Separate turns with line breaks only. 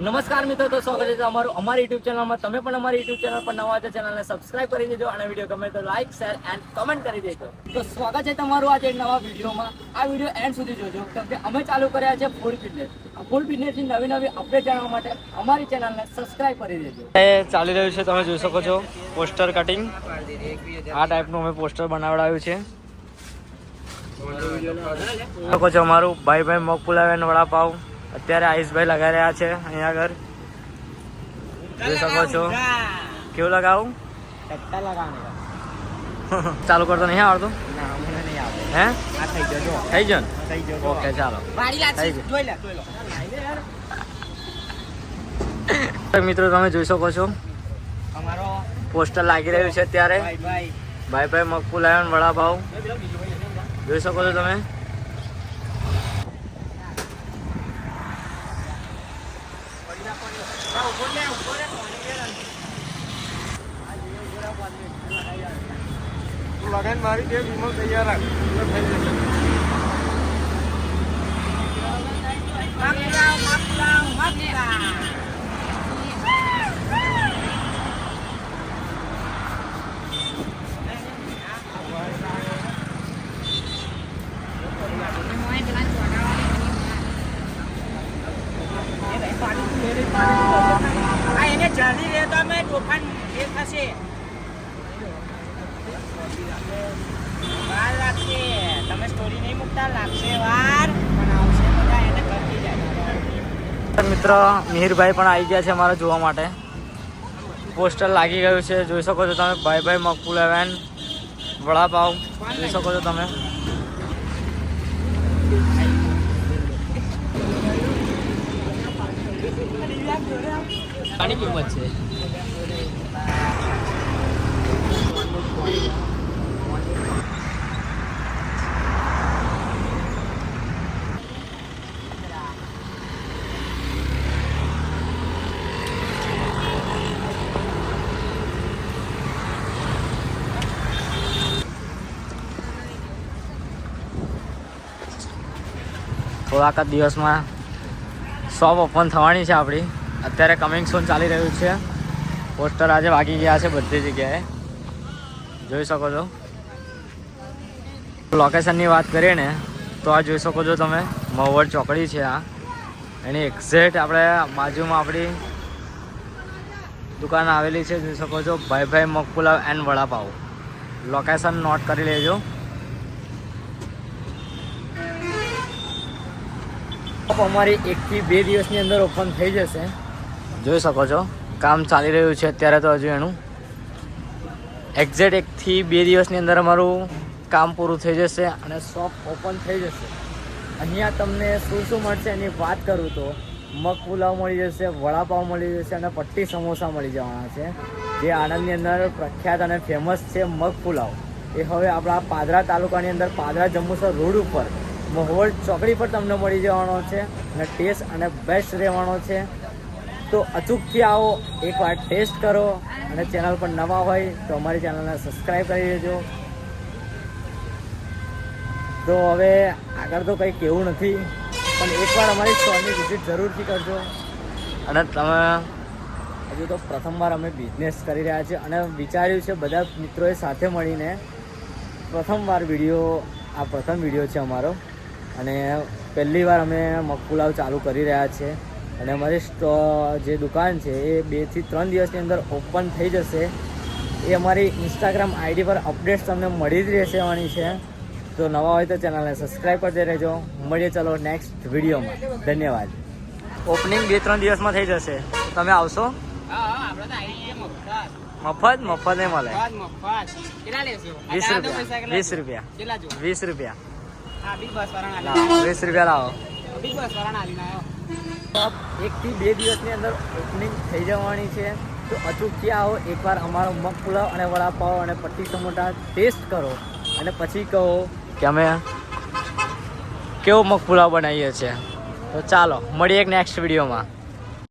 નમસ્કાર મિત્રો, તો સ્વાગત છે તમારું અમારી યુટ્યુબ ચેનલમાં તમે પણ અમારી યુટ્યુબ ચેનલ પર નવા છે ચેનલને સબસ્ક્રાઇબ કરી દેજો અને વીડિયો ગમે તો લાઈક શેર એન્ડ કમેન્ટ કરી દેજો. તો સ્વાગત છે તમારું આજે નવા વિડીયોમાં આ વીડિયો એન્ડ સુધી જોજો, કેમ કે અમે ચાલુ કર્યા છે ફૂડ ફિટનેસ આ ફૂડ ફિટનેસની નવી નવી અપડેટ જાણવા માટે અમારી ચેનલને સબસ્ક્રાઇબ કરી દેજો.
એ ચાલી રહ્યું છે, તમે જોઈ શકો છો પોસ્ટર કટિંગ આ ટાઈપનું અમે પોસ્ટર બનાવડાવ્યું છે. અમારું ભાઈ ભાઈ મગ પુલાવ અને વડાપાવ. અત્યારે આયુષભાઈ લગાવી રહ્યા છે અહીંયા આગળ. જોઈ શકો છો. કેવું લગાવું? ચાલુ કરતો નહીં આવડતું? હે? થઈ ગયો ને? ઓકે ચાલો. થઈ ગયું. મિત્રો તમે જોઈ શકો છો. પોસ્ટર લાગી રહ્યું છે અત્યારે. ભાઈ ભાઈ. મગપુલ આવ્યો વડાભાવ જોઈ શકો છો તમે?
લગન મારી જે વીમો તૈયાર રાખ. થઈ જશે
એને જાય
મિત્ર, મિહિરભાઈ પણ આવી ગયા છે અમારે જોવા માટે. પોસ્ટર લાગી ગયું છે. જોઈ શકો છો તમે, ભાઈ ભાઈ મગપુલ એવેન વડાપાવ, જોઈ શકો છો તમે.
આની કિંમત છે.
થોડાક દિવસમાં શોપ ઓપન થવાની છે આપણી. અત્યારે કમિંગ સોન ચાલી રહ્યું છે. પોસ્ટર આજે વાગી ગયા છે બધી જગ્યાએ. જોઈ શકો છો. લોકેશનની વાત કરીએ ને, તો આ જોઈ શકો છો તમે મહુવડ ચોકડી છે આ. એની એક્ઝેક્ટ આપણે બાજુમાં આપણી દુકાન આવેલી છે, જોઈ શકો છો, ભાઈ ભાઈ મગપુલાવ એન્ડ વડાપાવ. લોકેશન નોટ કરી લેજો.
અમારી એકથી બે દિવસની અંદર ઓપન થઈ જશે.
જોઈ શકો છો. કામ ચાલી રહ્યું છે અત્યારે તો હજુ એનું. એક્ઝેક્ટ એકથી બે દિવસની અંદર અમારું કામ પૂરું થઈ જશે
અને શોપ ઓપન થઈ જશે. અહીંયા તમને શું શું મળશે એની વાત કરું તો મગ પુલાવ મળી જશે, વડાપાવ મળી જશે અને પટ્ટી સમોસા મળી જવાના છે. જે આણંદની અંદર પ્રખ્યાત અને ફેમસ છે મગ પુલાવ એ હવે આપણા પાદરા તાલુકાની અંદર પાદરા જંબુસર રોડ ઉપર મહોલ ચોકડી પર તમને મળી જવાનો છે અને ટેસ્ટ અને બેસ્ટ રહેવાનો છે. તો અચૂકથી આવો એકવાર ટેસ્ટ કરો. અને ચેનલ પર નવા હોય તો અમારી ચેનલને સબસ્ક્રાઈબ કરી દેજો. તો હવે આગળ તો કંઈ કેવું નથી. પણ એકવાર અમારી સ્ટોરની વિઝિટ જરૂરથી કરજો.
અને તમે
હજુ તો પ્રથમવાર અમે બિઝનેસ કરી રહ્યા છીએ. અને વિચાર્યું છે બધા મિત્રોએ સાથે મળીને પ્રથમવાર વીડિયો આ પ્રથમ વીડિયો છે અમારો. અને પહેલી વાર અમે મગપુલાવ ચાલુ કરી રહ્યા છીએ. અને અમારી જે દુકાન છે એ બેથી ત્રણ દિવસની અંદર ઓપન થઈ જશે. એ અમારી ઇન્સ્ટાગ્રામ આઈડી પર અપડેટ્સ તમને મળી જ રહેવાની છે. તો નવા હોય તો ચેનલને સબસ્ક્રાઈબ કરતી રહેજો. મળીએ ચલો નેક્સ્ટ વિડીયોમાં. ધન્યવાદ.
ઓપનિંગ બે ત્રણ દિવસમાં થઈ જશે. તમે આવશો?
મફત?
મફત નહીં મળે. વીસ રૂપિયા. વીસ રૂપિયા. વીસ રૂપિયા. વીસ રૂપિયા લાવો.
એકથી બે દિવસની અંદર ઓપનિંગ થઈ જવાની છે. તો અચૂકથી આવો? એકવાર અમારો મગ પુલાવ અને વડાપાવ અને પટ્ટી સમોટા ટેસ્ટ કરો. અને પછી કહો
કે અમે કેવો મગ પુલાવ બનાવીએ છીએ. તો ચાલો, મળીએ એક નેક્સ્ટ વિડીયોમાં